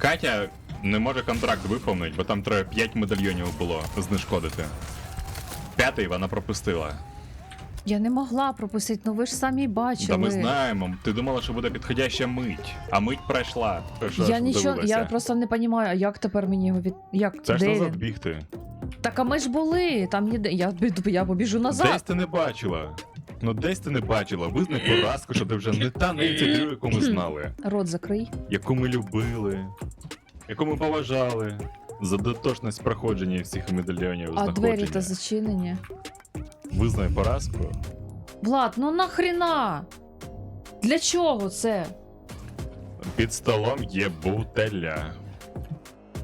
Катя не може контракт виповнити, бо там треба 5 медальйонів було знешкодити. П'ятий вона пропустила. Я не могла пропустити, ну ви ж самі бачили. Та ми знаємо, ти думала, що буде підходяща мить, а мить пройшла. Що Я нічого, дивилася? я просто не розумію, а як тепер мені його від. Як Це ж назад бігти. Так а ми ж були, там ніде. Я, я побіжу Десь назад. ти не бачила. Ну десь ти не бачила. Визнай поразку, що ти вже не та нейцедрю, яку ми знали, Рот закрий. яку ми любили, яку ми поважали. За дотошність проходження всіх медальйонів А двері то знаходження. зачинені. Визнай поразку. Влад, ну нахрена? Для чого це? Під столом є бутеля.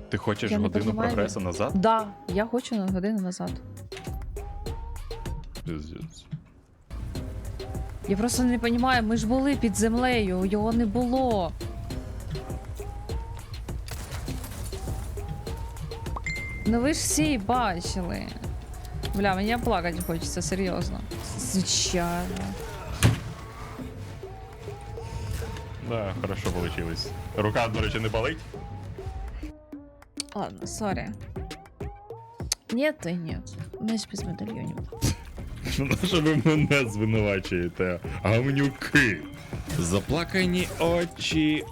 Ти хочеш Я годину прогресу назад? Да, я хочу на годину назад. Пиздец. Я просто не розумію, ми ж були під землею, його не було. Ну ви ж всі бачили. Бля, мені плакати хочеться, серйозно. Звичайно. Да, хорошо получилось. Рука, до речі, не болить? Ладно, сорі. Ні, то й ні. Ми ж без медальйонів. Ну що ви мене звинувачуєте? Гамнюки. Заплакані очі.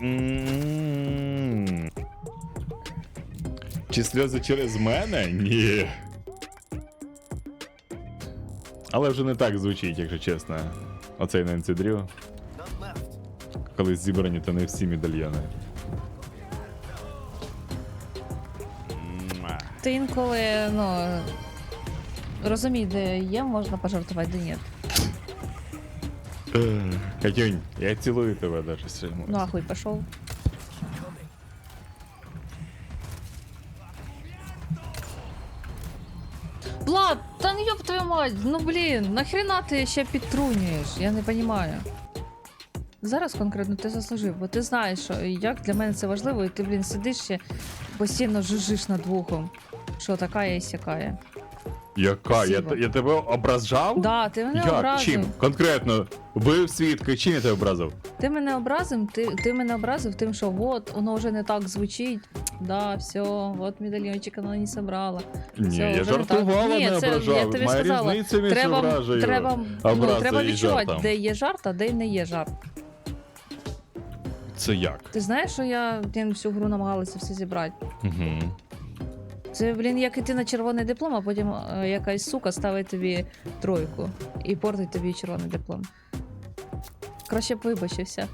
Чи сльози через мене? Ні. Але вже не так звучить, якщо чесно. Оцей Ненсі Дрю. Коли зібрані, то не всі медальйони. Ти інколи, ну. Розумій, де є, можна пожартувати, де ні. Ех, Катюнь, я цілую тебе даже сильно. Нахуй пішов. Влад, та ну ёб твою мать, ну блін, нахрена ти ще підтрунюєш? Я не розумію. Зараз конкретно ти заслужив, бо ти знаєш, що як для мене це важливо, і ти, блін, сидиш ще постійно жужжиш над вухом. Що така і сякає. Яка? Я, Спасибо. я тебе ображав? Да, ти мене Як? образив. Чим? Конкретно. Бив свідки, чим я тебе образив? Ти мене образив, ти, ти мене образив тим, що от воно вже не так звучить. Да, все, от медальйончик вона не собрала. Ні, Все, я вже не жартувала, так. Ні, не це ображав. я тобі Моя сказала, різниця між Треба, ображею. треба, ну, образою треба і відчувати, жартом. де є жарт, а де не є жарт. Це як? Ти знаєш, що я блін, всю гру намагалася все зібрати? Угу. Це, блін, як іти на червоний диплом, а потім е, якась сука ставить тобі тройку і портить тобі червоний диплом. Краще б вибачився.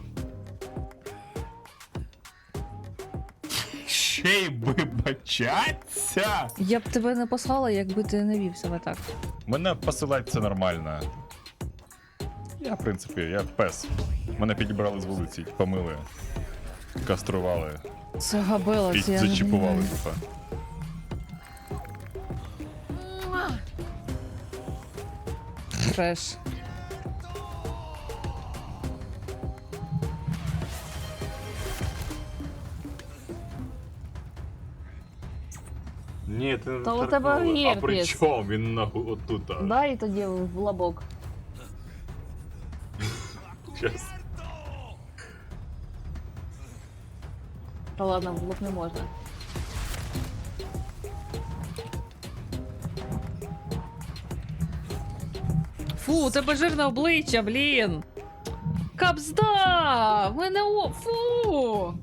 Ще й вибачаться? Я б тебе не послала, якби ти не вів себе так. Мене посилати це нормально. Я, в принципі, я пес. Мене підібрали з вулиці, помили, кастрували Це габела, і це я не зачіпували, розумію. типа. Треш. Ні, ти не Та у тебе торкнула. А при чому він на отут? Дай тоді в лобок. Щас. Та ладно, в лоб не можна. Фу, у тебе жирне обличчя, блін. Капзда! Мене о. Фу!